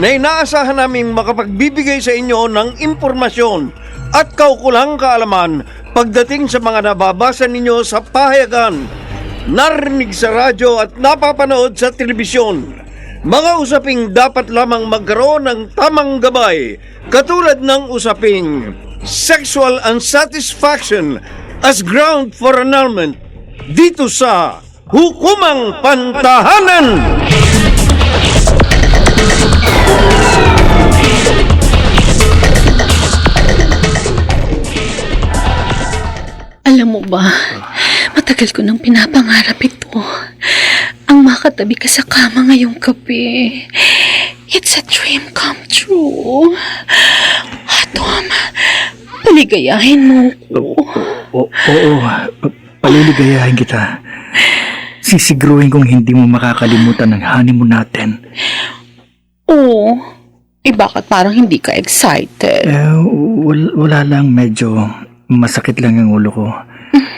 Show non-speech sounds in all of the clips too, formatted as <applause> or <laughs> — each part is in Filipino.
na inaasahan namin makapagbibigay sa inyo ng impormasyon at kaukulang kaalaman pagdating sa mga nababasa ninyo sa pahayagan, narinig sa radyo at napapanood sa telebisyon. Mga usaping dapat lamang magkaroon ng tamang gabay katulad ng usaping sexual unsatisfaction as ground for annulment dito sa Hukumang Pantahanan! Alam mo ba, matagal ko nang pinapangarap ito. Ang makatabi ka sa kama ngayong gabi. It's a dream come true. Atom, paligayahin mo ko. O- oo, paliligayahin kita. Sisiguruhin kong hindi mo makakalimutan ang honeymoon natin. Oo. Eh bakit parang hindi ka excited? Eh, wal- wala lang, medyo masakit lang ang ulo ko.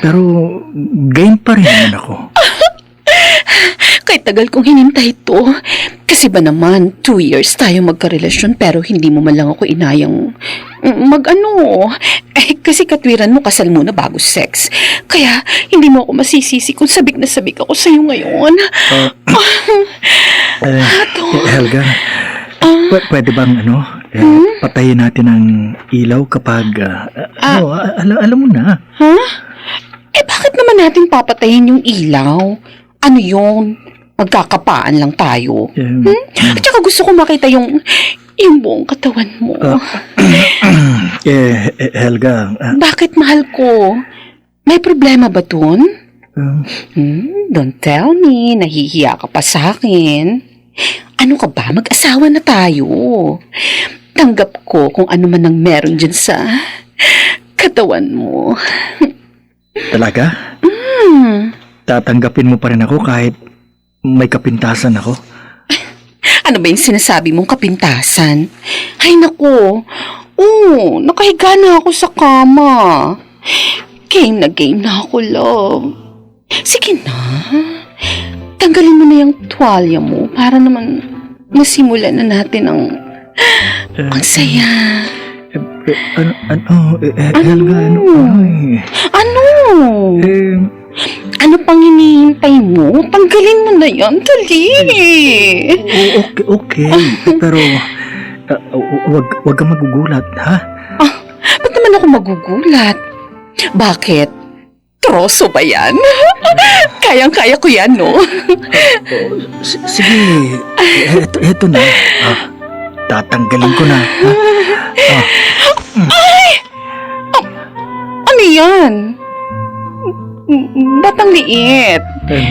Pero, game pa rin naman ako. <laughs> Kay tagal kong hinintay ito. Kasi ba naman, two years tayo magkarelasyon pero hindi mo man lang ako inayang mag-ano. Eh, kasi katwiran mo kasal muna bago sex. Kaya hindi mo ako masisisi kung sabik na sabik ako sa'yo ngayon. Eh, Ato. eh, Helga, pw- pwede bang ano, eh, patayin natin ang ilaw kapag, ah, ano, a- alam, alam mo na. Ha? Eh bakit naman natin papatayin yung ilaw? Ano yun? Magkakapaan lang tayo. Eh, At saka gusto ko makita yung, yung buong katawan mo. <clears throat> eh, eh, Helga, ah, Bakit mahal ko? May problema ba dun? ah, Hmm, don't tell me, nahihiya ka pa sa akin. Ano ka ba? Mag-asawa na tayo. Tanggap ko kung ano man ang meron dyan sa katawan mo. <laughs> talaga? Hmm. Tatanggapin mo pa rin ako kahit may kapintasan ako? <laughs> Ano ba yung sinasabi mong kapintasan? Ay nako, oo, nakahiga na ako sa kama. Game na game na ako, love. Sige na, tanggalin mo na yung tuwalya mo para naman masimulan na natin ang, Eh, ang saya. Eh, eh, ano, ano, eh, eh, Helga, ano, ay, Ano? eh, Ano pang hinihintay mo? Tanggalin mo na yan, dali. o- okay, okay, <laughs> pero, ah, hu- wag, wag kang magugulat, ha? Ba't naman ako magugulat? Bakit? Troso ba yan? <laughs> Kayang-kaya ko yan, no? S- sige, <laughs> eh, eto, eto na, ah, tatanggalin ko na, ha? Ah, Ano yan? M- Ba't ang liit? eh,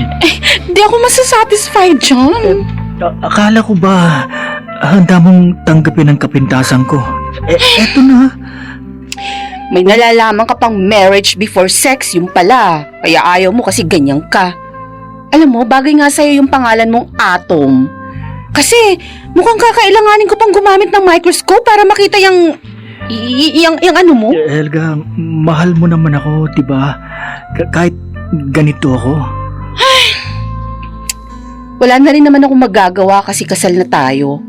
Di ako masasatisfied dyan. a- akala ko ba, handa mong tanggapin ang kapintasan ko? Eh, eto na, May nalalaman ka pang marriage before sex, yung pala. Kaya ayaw mo kasi ganyan ka. Alam mo, bagay nga sa'yo yung pangalan mong Atom. Kasi mukhang kakailanganin ko pang gumamit ng microscope para makita yung... yung, yung ano mo. Eh, Helga, mahal mo naman ako, diba? Ka- kahit ganito ako. Wala na rin naman ako magagawa kasi kasal na tayo.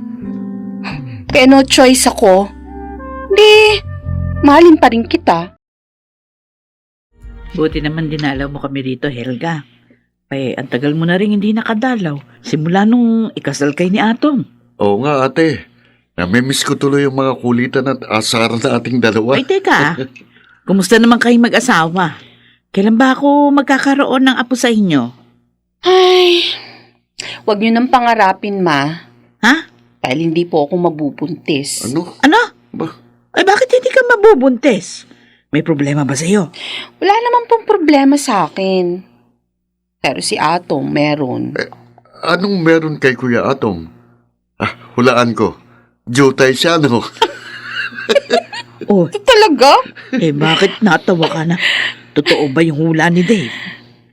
Kaya no choice ako. Di, mahalin pa rin kita. Buti naman dinalaw mo kami rito, Helga. Eh, ang tagal mo na rin hindi nakadalaw. Simula nung ikasal kay ni Atong. Oo nga ate, Namimiss ko tuloy yung mga kulitan at asaran na ating dalawa. Ay, teka. <laughs> Kumusta naman kayong mag-asawa? Kailan ba ako magkakaroon ng apo sa inyo? Ay, wag niyo nang pangarapin, ma. Ha? Dahil hindi po ako mabubuntis. Ano? Ano? Ba? Ay, bakit hindi ka mabubuntis? May problema ba sa'yo? Wala naman pong problema sa akin. Pero si Atom, meron. Anong meron kay Kuya Atom? Ah, hulaan ko. Jutay siya, no? Oh, <laughs> Talaga? eh bakit natawa ka na? Totoo ba yung hula ni Dave?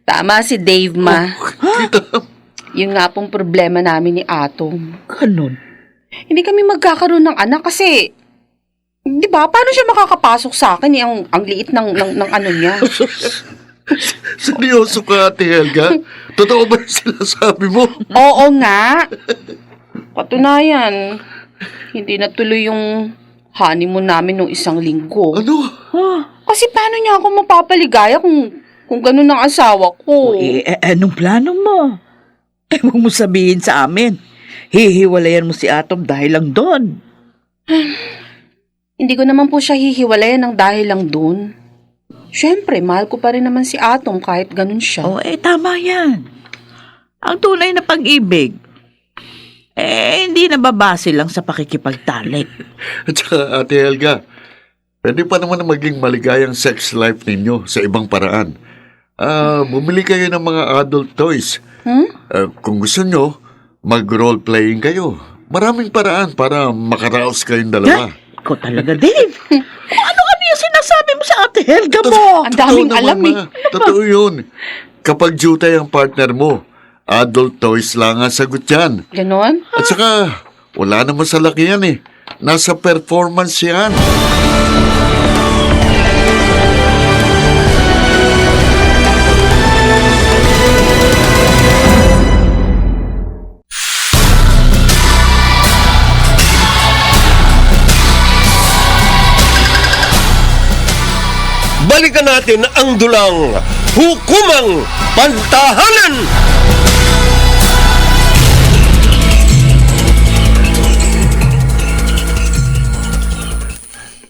Tama si Dave, ma. Kita. Yun nga pong problema namin ni Atom. Ganun. Hindi kami magkakaroon ng anak kasi... Di ba? Paano siya makakapasok sa akin? Eh, ang, ang liit ng, ng, ng ano niya. <laughs> Seryoso ka, Ate Helga? Totoo ba yung sinasabi mo? Oo nga. Patunayan, hindi natuloy yung honeymoon namin nung isang linggo. Ano? Kasi paano niya ako mapapaligaya kung, kung ganun ang asawa ko? eh, eh, anong plano mo? Eh, huwag mo sabihin sa amin. Hihiwalayan mo si Atom dahil lang doon. <sighs> Hindi ko naman po siya hihiwalayan ng dahil lang dun. Siyempre, mahal ko pa rin naman si Atom kahit ganun siya. Oh, eh, tama yan. Ang tunay na pag-ibig, eh, hindi nababase lang sa pakikipagtalik. <laughs> At saka, Ate Helga, pwede pa naman na maging maligayang sex life ninyo sa ibang paraan. Ah, bumili kayo ng mga adult toys. Hmm? Ah, kung gusto nyo, mag-role-playing kayo. Maraming paraan para makaraos kayong dalawa. Ikaw talaga, Dave. <laughs> Yung sinasabi mo sa ate Helga mo. Ang daming Totoo alam naman, ma. Totoo yun. Kapag jutay ang partner mo, adult toys lang ang sagot yan. Ganon? At saka, wala naman sa laki yan eh. Nasa performance yan. Balikan natin ang dulang hukumang pantahanan!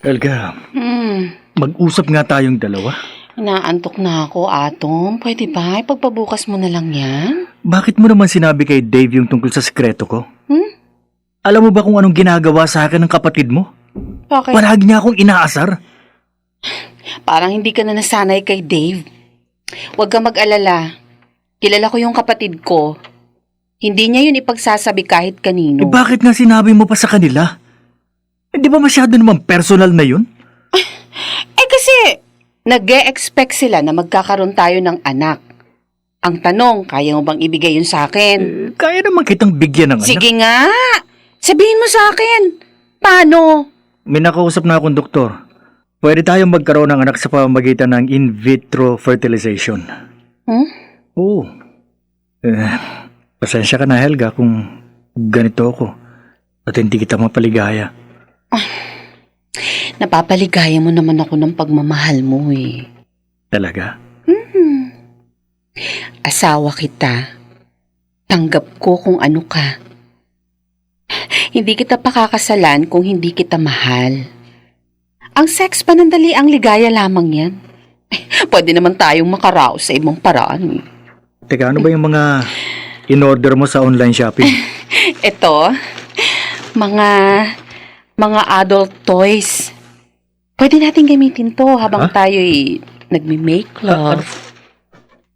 Helga, Hmm. mag-usap nga tayong dalawa. Inaantok na ako, Atom. Pwede ba? Ipagpabukas mo na lang yan? Bakit mo naman sinabi kay Dave yung tungkol sa sikreto ko? Hmm? Alam mo ba kung anong ginagawa sa akin ng kapatid mo? Bakit? Palagi niya akong inaasar. Parang hindi ka na nasanay kay Dave. Huwag ka mag-alala. Kilala ko yung kapatid ko. Hindi niya yun ipagsasabi kahit Eh, kanino. bakit nga sinabi mo pa sa kanila? Eh, di ba masyado naman personal na yun? <laughs> Eh kasi, nag expect sila na magkakaroon tayo ng anak. Ang tanong, kaya mo bang ibigay yun sa akin? Eh, kaya naman kitang bigyan ng anak. Sige nga! Sabihin mo sa akin. Paano? May nakausap na akong doktor. Pwede tayong magkaroon ng anak sa pamamagitan ng in vitro fertilization. Hmm? Oo. Eh, pasensya ka na Helga kung ganito ako. At hindi kita mapaligaya. Napapaligaya mo naman ako ng pagmamahal mo eh. Talaga? Hmm. Asawa kita. Tanggap ko kung ano ka. Hindi kita pakakasalan kung hindi kita mahal. Ang sex panandali ang ligaya lamang yan. <laughs> Pwede naman tayong makaraos sa ibang paraan. Teka, ano ba yung mga in-order mo sa online shopping? <laughs> Ito, mga mga adult toys. Pwede natin gamitin to habang Ha? tayo'y nagme-make love.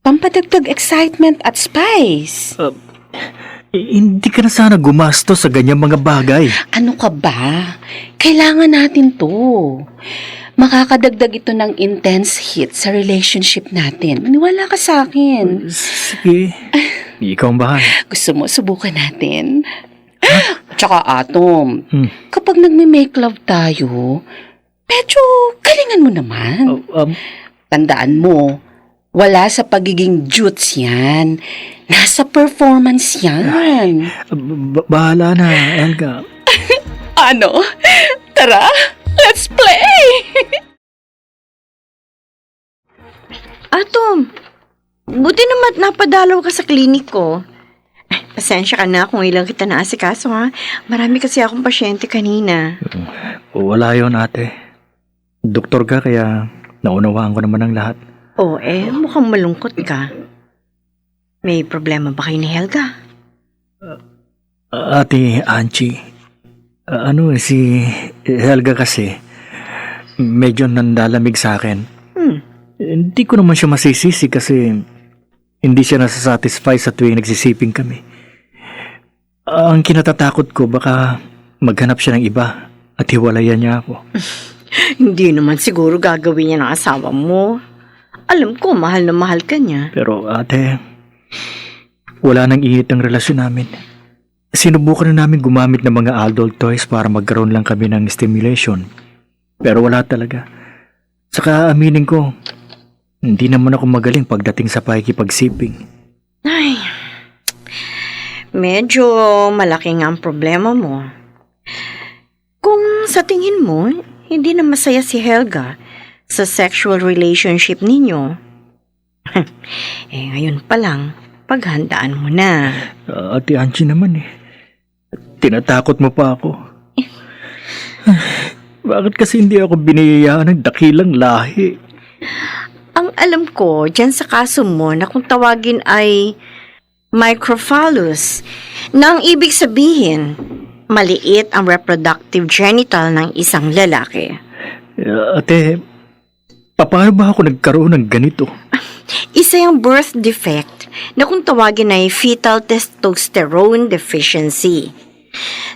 Pampadagdag excitement at spice. Eh, hindi ka na sana gumastos sa ganyang mga bagay. Ano ka ba? Kailangan natin to. Makakadagdag ito ng intense hit sa relationship natin. Maniwala ka sa akin. Sige. <laughs> Ikaw ang bahala. Gusto mo, subukan natin. <gasps> Tsaka Atom, Hmm. kapag nagme-make love tayo, medyo galingan mo naman. Oh, um, Tandaan mo, wala sa pagiging jutes yan. Nasa performance yan. ba- bahala na, Helga. <laughs> Ano? Tara, let's play! <laughs> Atom, buti naman napadalaw ka sa klinik ko. Pasensya ka na kung ilang kita naasikaso ha. Marami kasi akong pasyente kanina. Wala yon ate. Doktor ka kaya naunawaan ko naman ang lahat. Oo eh, mukhang malungkot ka. May problema ba kayo ni Helga? Ate Anchi, ah, ano eh, si Helga kasi medyo nandalamig sa akin. Hmm. Hindi ko naman siya masisisi kasi hindi siya nasasatisfy sa tuwing nagsisiping kami. Ang kinatatakot ko baka maghanap siya ng iba at hiwalayan niya ako. <laughs> Hindi naman siguro gagawin niya ng asawa mo. Alam ko, mahal na mahal ka niya. Pero ate, wala nang init ang relasyon namin. Sinubukan na namin gumamit ng mga adult toys para magkaroon lang kami ng stimulation. Pero wala talaga. Saka aminin ko, hindi naman ako magaling pagdating sa pakikipagsiping. Ay, medyo malaki nga ang problema mo. Kung sa tingin mo, hindi na masaya si Helga sa sexual relationship ninyo, <laughs> eh ngayon pa lang, paghandaan mo na. Ah, Ate Angie naman eh. Tinatakot mo pa ako. <laughs> Bakit kasi hindi ako biniyayaan ng dakilang lahi? Ang alam ko, dyan sa kaso mo na kung tawagin ay microphallus, na ang ibig sabihin, maliit ang reproductive genital ng isang lalaki. Ate, paano ba ako nagkaroon ng ganito? <laughs> Isa yung birth defect na kung tawagin ay fetal testosterone deficiency.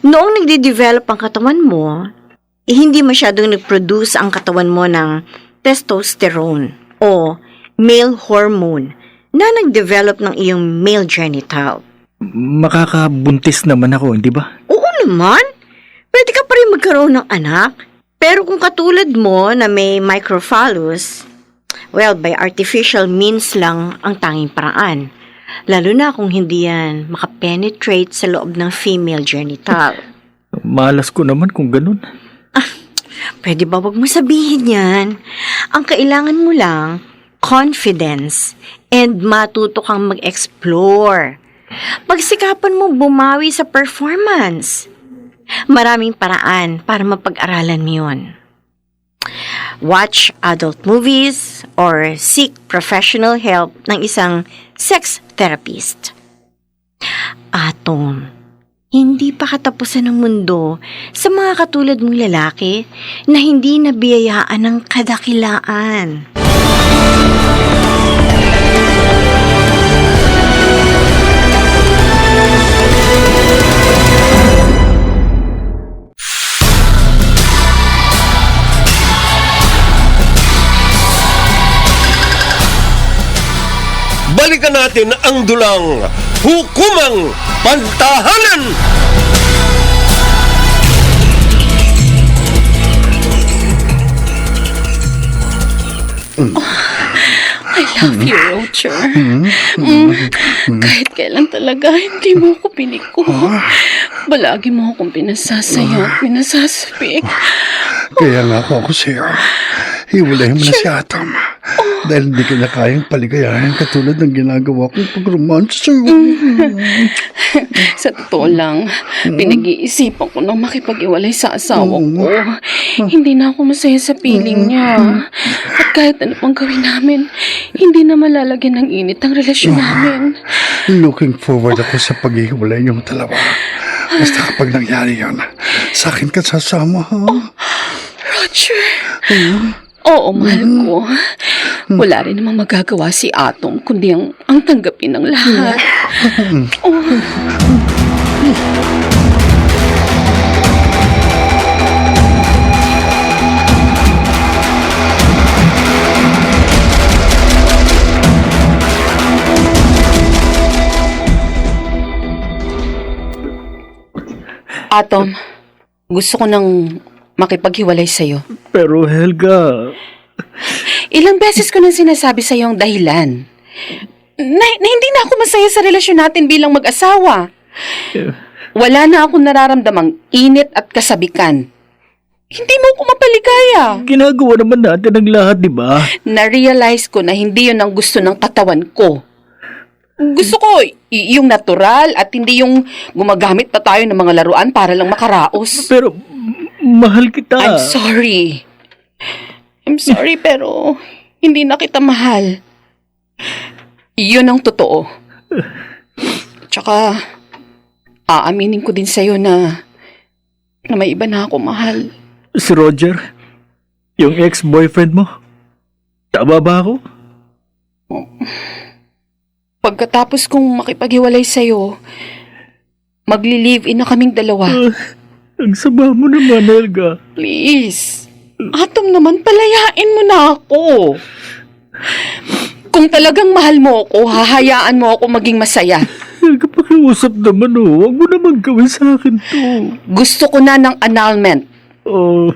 Noong nagde-develop ang katawan mo, eh, hindi masyadong nag-produce ang katawan mo ng testosterone o male hormone na nag-develop ng iyong male genital. Makakabuntis naman ako, hindi ba? Oo naman, pwede ka pa rin magkaroon ng anak. Pero kung katulad mo na may microphallus, well, by artificial means lang ang tanging paraan. Lalo na kung hindi yan makapenetrate sa loob ng female genital. <laughs> Malas ko naman kung ganun. Pwede ba wag mo sabihin yan? Ang kailangan mo lang, confidence and matuto kang mag-explore. Pagsikapan mo bumawi sa performance. Maraming paraan para mapag-aralan mo yun. Watch adult movies or seek professional help ng isang sex therapist. Atom, hindi pa katapusan ng mundo sa mga katulad mong lalaki na hindi nabiyayaan ng kadakilaan. Balikan natin ang dulang hukumang pantahanan! I love you, Roger. Mm, kahit kailan talaga, hindi mo ako piniko. Balagi mo akong pinasasaya at pinasasapik. Kaya nga ako ako sa'yo. Hiwalay mo na si Atom. Dahil hindi ka na kayang paligayahin katulad ng ginagawa kong pag-romance sa'yo. <laughs> Sa totoo lang, pinag-iisipan ko nang makipag-iwalay sa asawa ko. Hindi na ako masaya sa piling niya. At kahit ano pang gawin namin, hindi na malalagyan ng init ang relasyon namin. Looking forward ako sa paghihiwalay niyong dalawa. Basta kapag nangyari yan, sa akin ka sasama, ha? Roger. Oo, mahal ko. Wala rin namang magagawa si Atom kundi ang, ang tanggapin ng lahat. Oh. Atom, gusto ko nang makipaghiwalay sa'yo. Pero Helga, Ilang beses ko nang sinasabi sa ang dahilan. Na, na hindi na ako masaya sa relasyon natin bilang mag-asawa. Wala na akong nararamdamang init at kasabikan. Hindi mo ako mapaligaya. ginagawa naman natin ang lahat, di ba? Na-realize ko na hindi yun ang gusto ng katawan ko. Gusto ko yung natural at hindi yung gumagamit pa tayo ng mga laruan para lang makaraos. Pero, mahal kita. I'm sorry. I'm sorry <laughs> pero hindi na kita mahal. Yun ang totoo. Tsaka, aaminin ko din sa'yo na na may iba na ako mahal. Si Roger, yung ex-boyfriend mo. Tama ba ako? Pagkatapos kong makipaghiwalay sa'yo, magli-live-in na kaming dalawa. Ah, ang sama mo naman, Helga. Please. Atom naman, palayain mo na ako. Kung talagang mahal mo ako, hahayaan mo ako maging masaya. Helga, pakiusap naman oh. Huwag mo naman gawin sa akin to. Gusto ko na ng annulment. Oh,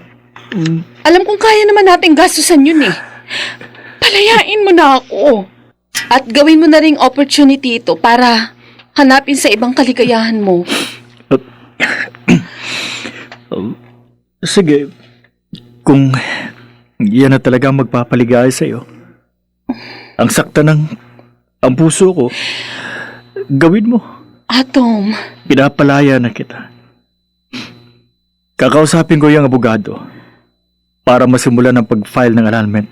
mm, Alam kong kaya naman natin gastusan yun eh. Palayain mo na ako. At gawin mo na ring opportunity ito para hanapin sa ibang kaligayahan mo. Sige. Kung yan na talaga ang magpapaligaya sa'yo. Ang sakta ng ang puso ko, gawin mo. Atom, Pinapalaya na kita. Kakausapin ko yung abogado para masimulan ang pag-file ng annulment.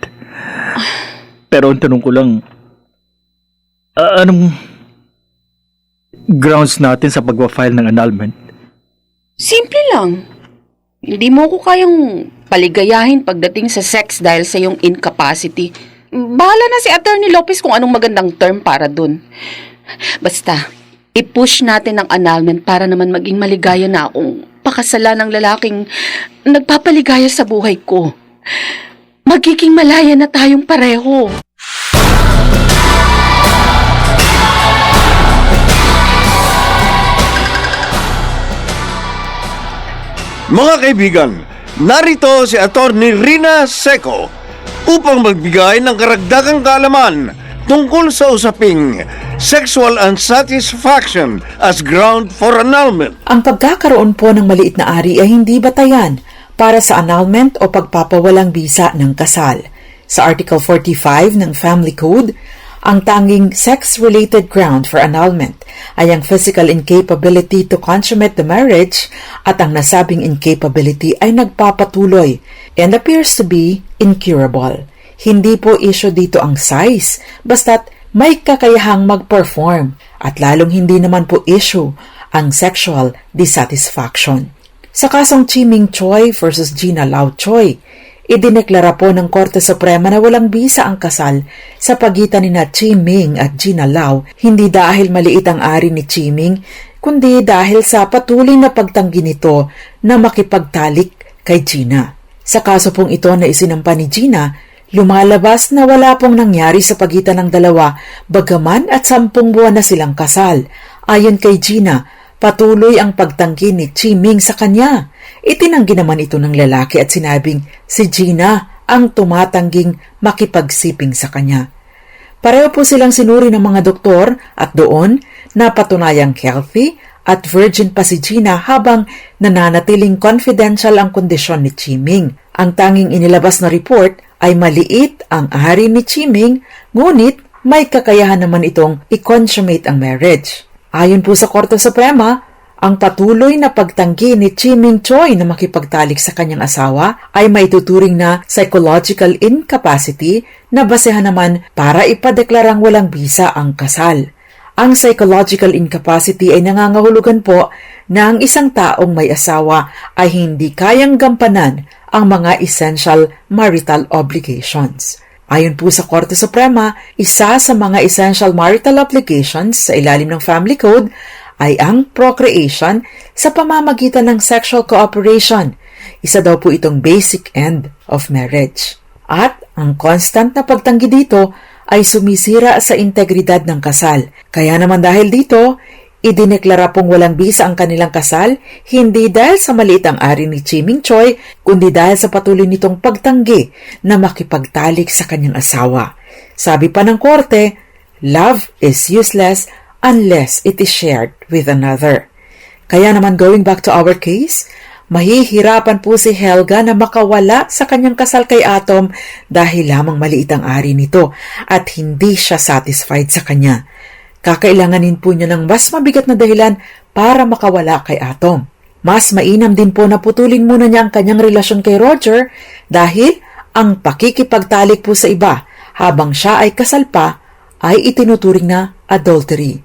Pero ang tanong ko lang, a- anong grounds natin sa pag-file ng annulment? simple lang. Hindi mo ko kayang paligayahin pagdating sa sex dahil sa iyong incapacity. Bahala na si Attorney Lopez kung anong magandang term para dun. Basta, i-push natin ang annulment para naman maging maligaya na akong pakasala ng lalaking nagpapaligaya sa buhay ko. Magiging malaya na tayong pareho. Mga kaibigan, narito si Attorney Rina Seco upang magbigay ng karagdagang kaalaman tungkol sa usaping sexual unsatisfaction as ground for annulment. Ang pagkakaroon po ng maliit na ari ay hindi batayan para sa annulment o pagpapawalang bisa ng kasal. Sa Article 45 ng Family Code, ang tanging sex-related ground for annulment ay ang physical incapability to consummate the marriage at ang nasabing incapability ay nagpapatuloy and appears to be incurable. Hindi po issue dito ang size, basta't may kakayahang mag-perform at lalong hindi naman po issue ang sexual dissatisfaction. Sa kasong Chiming Choi versus Gina Lau Choi, idineklara po ng Korte Suprema na walang bisa ang kasal sa pagitan ni na Chiming at Gina Lau hindi dahil maliit ang ari ni Chiming, kundi dahil sa patuloy na pagtanggi nito na makipagtalik kay Gina. Sa kaso pong ito na isinampa ni Gina, lumalabas na wala pong nangyari sa pagitan ng dalawa bagaman at sampung buwan na silang kasal. Ayon kay Gina, patuloy ang pagtanggi ni Chiming sa kanya. Itinanggi naman ito ng lalaki at sinabing si Gina ang tumatangging makipagsiping sa kanya. Pareho po silang sinuri ng mga doktor at doon napatunayang healthy at virgin pa si Gina habang nananatiling confidential ang kondisyon ni Chiming. Ang tanging inilabas na report ay maliit ang ari ni Chiming, ngunit may kakayahan naman itong i-consummate ang marriage. Ayon po sa Korte Suprema, ang patuloy na pagtanggi ni Chiming Choi na makipagtalik sa kanyang asawa ay maituturing na psychological incapacity na basehan naman para ipadeklarang walang bisa ang kasal. Ang psychological incapacity ay nangangahulugan po na ang isang taong may asawa ay hindi kayang gampanan ang mga essential marital obligations. Ayon po sa Korte Suprema, isa sa mga essential marital obligations sa ilalim ng Family Code ay ang procreation sa pamamagitan ng sexual cooperation. Isa daw po itong basic end of marriage. At ang constant na pagtanggi dito ay sumisira sa integridad ng kasal. Kaya naman dahil dito, idineklara pong walang bisa ang kanilang kasal, hindi dahil sa maliit ang ari ni Chiming Choi, kundi dahil sa patuloy nitong pagtanggi na makipagtalik sa kanyang asawa. Sabi pa ng korte, love is useless unless it is shared with another. Kaya naman going back to our case, mahihirapan po si Helga na makawala sa kanyang kasal kay Atom dahil lamang maliit ang ari nito at hindi siya satisfied sa kanya. Kakailanganin po niya ng mas mabigat na dahilan para makawala kay Atom. Mas mainam din po na putulin muna niya ang kanyang relasyon kay Roger dahil ang pakikipagtalik po sa iba habang siya ay kasal pa ay itinuturing na adultery.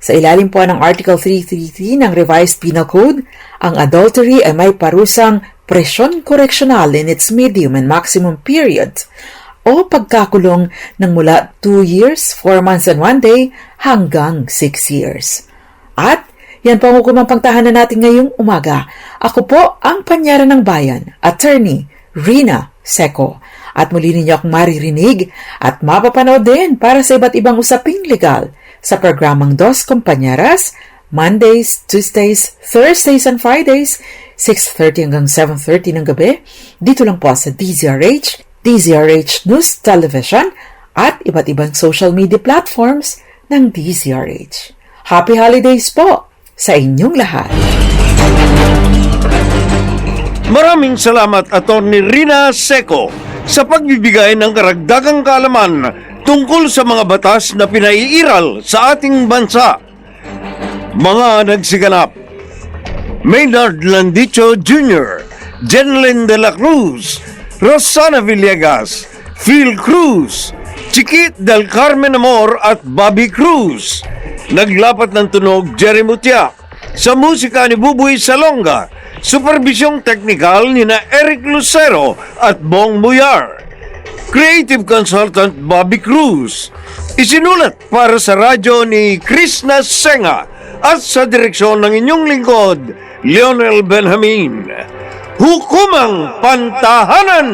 Sa ilalim po ng Article 333 ng Revised Penal Code, ang adultery ay may parusang presyon koreksyonal in its medium and maximum period o pagkakulong ng mula 2 years, 4 months and 1 day hanggang 6 years. At yan po ang hukumang pangtahanan natin ngayong umaga. Ako po ang panyara ng bayan, Attorney Rina Seco. At muli ninyo akong maririnig at mapapanood din para sa iba't ibang usaping legal sa programang Dos Compañeras, Mondays, Tuesdays, Thursdays, and Fridays, 6.30 hanggang 7.30 ng gabi, dito lang po sa DZRH, DZRH News Television, at iba't ibang social media platforms ng DZRH. Happy Holidays po sa inyong lahat! Maraming salamat Attorney Rina Seco sa pagbibigay ng karagdagang kaalaman tungkol sa mga batas na pinaiiral sa ating bansa. Mga nagsiganap Maynard Landicho Jr., Jenlyn De La Cruz, Rosana Villegas, Phil Cruz, Chiquit Del Carmen Amor at Bobby Cruz. Naglapat ng tunog Jerry Mutia. Sa musika ni Buboy Salonga, supervisyong teknikal ni na Eric Lucero at Bong Muyar. Creative Consultant Bobby Cruz. Isinulat para sa radyo ni Krishna Senga at sa direksyon ng inyong lingkod, Lionel Benjamin hukumang pantahanan.